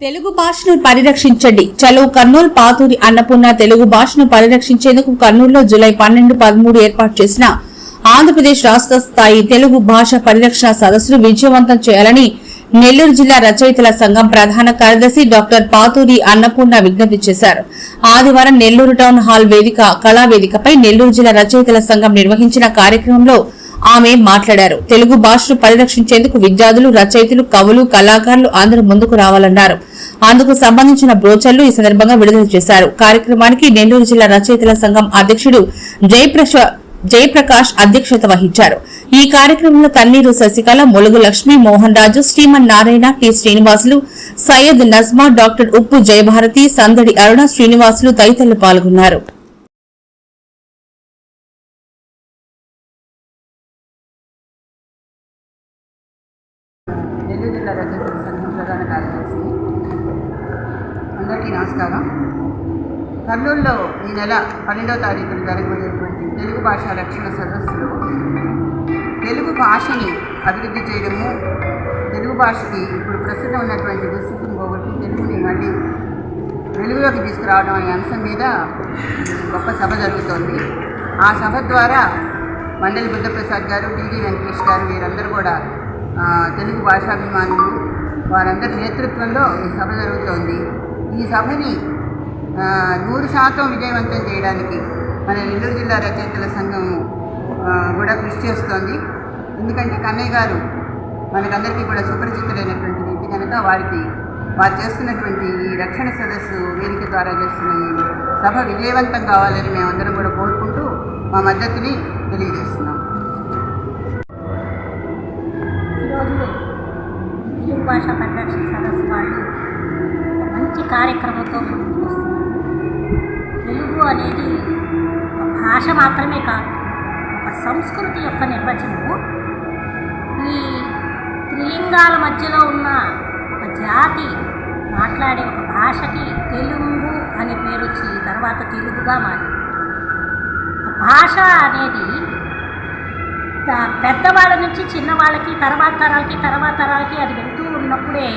తెలుగు భాషను పరిరక్షించండి. చలో కర్నూలు పాతూరి అన్నపూర్ణ తెలుగు భాషను పరిరక్షించేందుకు కర్నూలులో జూలై పన్నెండు పదమూడు ఏర్పాటు చేసిన ఆంధ్రప్రదేశ్ రాష్ట్ర స్థాయి తెలుగు భాష పరిరక్షణ సదస్సును విజయవంతం చేయాలని నెల్లూరు జిల్లా రచయితల సంఘం ప్రధాన కార్యదర్శి డాక్టర్ పాతూరి అన్నపూర్ణ విజ్ఞప్తి చేశారు. ఆదివారం నెల్లూరు టౌన్ హాల్ వేదిక కళా వేదికపై నెల్లూరు జిల్లా రచయితల సంఘం నిర్వహించిన కార్యక్రమంలో ఆమె మాట్లాడారు. తెలుగు భాషను పరిరక్షించేందుకు విద్యార్థులు రచయితలు కవులు కళాకారులు అందరూ ముందుకు రావాలన్నారు. అందుకు సంబంధించిన బ్రోచర్లు ఈ సందర్భంగా విడుదల చేశారు. కార్యక్రమానికి నెల్లూరు జిల్లా రచయితల సంఘం అధ్యక్షుడు జయప్రశ జయప్రకాష్ అధ్యక్షత వహించారు. ఈ కార్యక్రమంలో తన్నీరు శశికళ ములుగు లక్ష్మి మోహన్ రాజు శ్రీమన్ నారాయణ టి శ్రీనివాసులు సయ్యద్ నజ్మా డాక్టర్ ఉప్పు జయభారతి సందడి అరుణ శ్రీనివాసులు తదితరులు పాల్గొన్నారు. నెల్లూరు జిల్లా రచయితల సంఘం ప్రధాన కార్యదర్శి అందరికీ నమస్కారం. కర్నూలులో ఈ నెల పన్నెండవ తారీఖున జరగబోయేటువంటి తెలుగు భాష రక్షణ సదస్సులో తెలుగు భాషని అభివృద్ధి చేయడము తెలుగు భాషకి ఇప్పుడు ప్రస్తుతం ఉన్నటువంటి దుస్థితిని పోగొట్టి తెలుగుని మళ్ళీ వెలుగులోకి తీసుకురావడం అనే అంశం మీద గొప్ప సభ జరుగుతోంది. ఆ సభ ద్వారా మండలి బుద్ధప్రసాద్ గారు డీజీ వెంకటేష్ గారు వీరందరూ కూడా తెలుగు భాషాభిమానులు వారందరి నేతృత్వంలో ఈ సభ జరుగుతోంది. ఈ సభని నూరు శాతం విజయవంతం చేయడానికి మన నెల్లూరు జిల్లా రచయితల సంఘం కూడా కృషి చేస్తోంది. ఎందుకంటే కన్నయ్య గారు మనకందరికీ కూడా సుపరిచితులైనటువంటి వ్యక్తి కనుక వారికి వారు చేస్తున్నటువంటి ఈ రక్షణ సదస్సు వేదిక ద్వారా చేస్తున్న ఈ సభ విజయవంతం కావాలని మేమందరం కూడా కోరుకుంటూ మా మద్దతుని తెలియజేస్తున్నాం. ఈరోజు తెలుగు భాష పరిరక్షణ సదస్సు వాళ్ళు మంచి కార్యక్రమంతో ముందుకు వస్తున్నారు. తెలుగు అనేది ఒక భాష మాత్రమే కాదు ఒక సంస్కృతి యొక్క నిర్వచనము. ఈ త్రిలింగాల మధ్యలో ఉన్న ఒక జాతి మాట్లాడే ఒక భాషకి తెలుగు అనే పేరు వచ్చి తర్వాత తెలుగుగా మారింది. ఆ భాష అనేది పెద్దవాళ్ళ నుంచి చిన్నవాళ్ళకి తర్వాత తరాలకి తర్వాత తరాలకి అది వెళ్తూ ఉన్నప్పుడే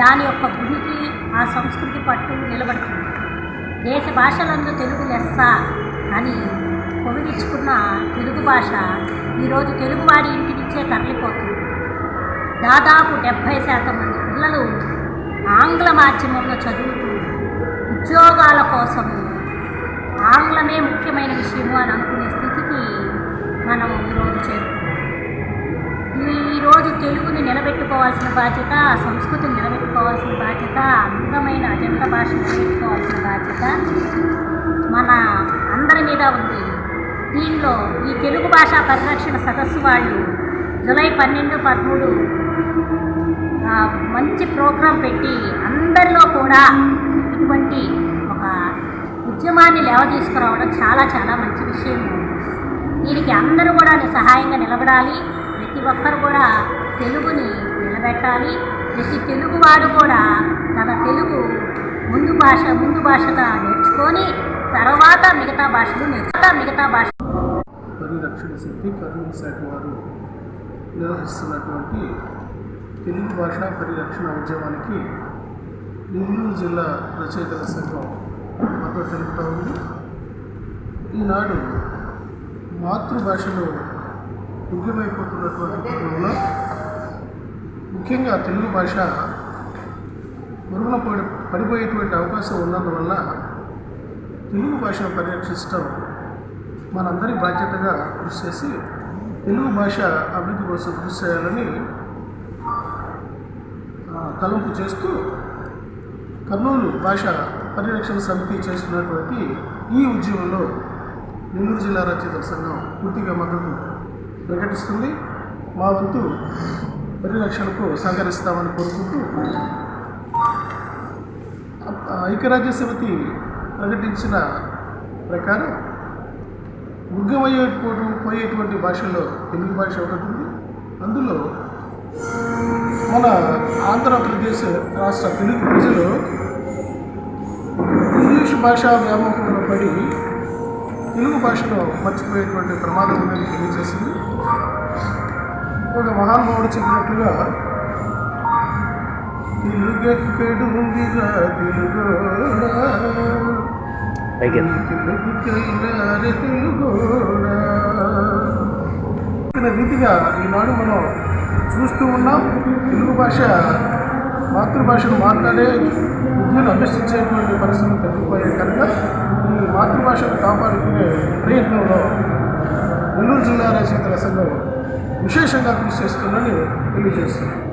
దాని యొక్క భూమికి ఆ సంస్కృతి పట్టు నిలబడుతుంది. దేశ భాషలందు తెలుగు లెస్స అని పొగిడించుకున్న తెలుగు భాష ఈరోజు తెలుగువాడి ఇంటి నుంచే తరలిపోతుంది. దాదాపు డెబ్భై శాతం మంది పిల్లలు ఆంగ్ల మాధ్యమంలో చదువుతూ ఉద్యోగాల కోసం ఆంగ్లమే ముఖ్యమైన విషయము అని అనుకునే మనం ఈరోజు చేరుకున్నాం ఈరోజు తెలుగుని నిలబెట్టుకోవాల్సిన బాధ్యత సంస్కృతిని నిలబెట్టుకోవాల్సిన బాధ్యత అందమైన అజంత భాషను నిలబెట్టుకోవాల్సిన బాధ్యత మన అందరి మీద ఉంది. దీనిలో ఈ తెలుగు భాష పరిరక్షణ సదస్సు వాళ్ళు జూలై పన్నెండు పదమూడు మంచి ప్రోగ్రాం పెట్టి అందరిలో కూడా ఇటువంటి ఒక ఉద్యమాన్ని లేవ తీసుకురావడం చాలా చాలా మంచి విషయం దీనికి అందరూ కూడా సహాయంగా నిలబడాలి. ప్రతి ఒక్కరు కూడా తెలుగుని నిలబెట్టాలి. ప్రతి తెలుగువాడు కూడా తన తెలుగు ముందు భాష ముందు భాషగా నేర్చుకొని తర్వాత మిగతా భాషలు నేర్చుకుంటా మిగతా భాష పరిరక్షణ శక్తి కర్నూలు శాఖ వారు నిర్వహిస్తున్నటువంటి తెలుగు భాష పరిరక్షణ ఉద్యమానికి నెల్లూరు జిల్లా రచయితల సంఘం మద్దతు తెలుపుతూ ఉంది. ఈనాడు మాతృభాషలో ముఖ్యమైపోతున్నటువంటి కుటుంబంలో ముఖ్యంగా తెలుగు భాష మరుగున పడి పడిపోయేటువంటి అవకాశం ఉన్నందువల్ల తెలుగు భాషను పరిరక్షించడం మనందరి బాధ్యతగా కృషి చేసి తెలుగు భాష అభివృద్ధి కోసం కృషి చేయాలని తలంపు చేస్తూ కర్నూలు భాష పరిరక్షణ సమితి చేస్తున్నటువంటి ఈ ఉద్యమంలో నెల్లూరు జిల్లా రచయితల సంఘం పూర్తిగా మద్దతు ప్రకటిస్తుంది. మా వంతు పరిరక్షణకు సహకరిస్తామని కోరుకుంటూ ఐక్యరాజ్య సమితి ప్రకటించిన ప్రకారం ఉగ్గమయ్యేటువంటి పోయేటువంటి భాషల్లో తెలుగు భాష ఒకటి ఉంది. అందులో మన ఆంధ్రప్రదేశ్ రాష్ట్ర తెలుగు ప్రజలు ఇంగ్లీష్ భాష వ్యామోహంలో పడి తెలుగు భాషను మర్చిపోయేటువంటి ప్రమాదం ఉందని తెలియజేసింది. ఒక మహానుభావుడు చెప్పినట్లుగా తెలుగోడా రీతిగా ఈనాడు మనం చూస్తూ ఉన్నాం. తెలుగు భాష మాతృభాషను మాట్లాడే విద్యను అభ్యసించేటువంటి పరిస్థితులు ఈ భాషను కాపాడుకునే ప్రయత్నంలో నెల్లూరు జిల్లా రచయితల సంఘం విశేషంగా కృషి చేస్తుందని తెలియజేస్తున్నాను.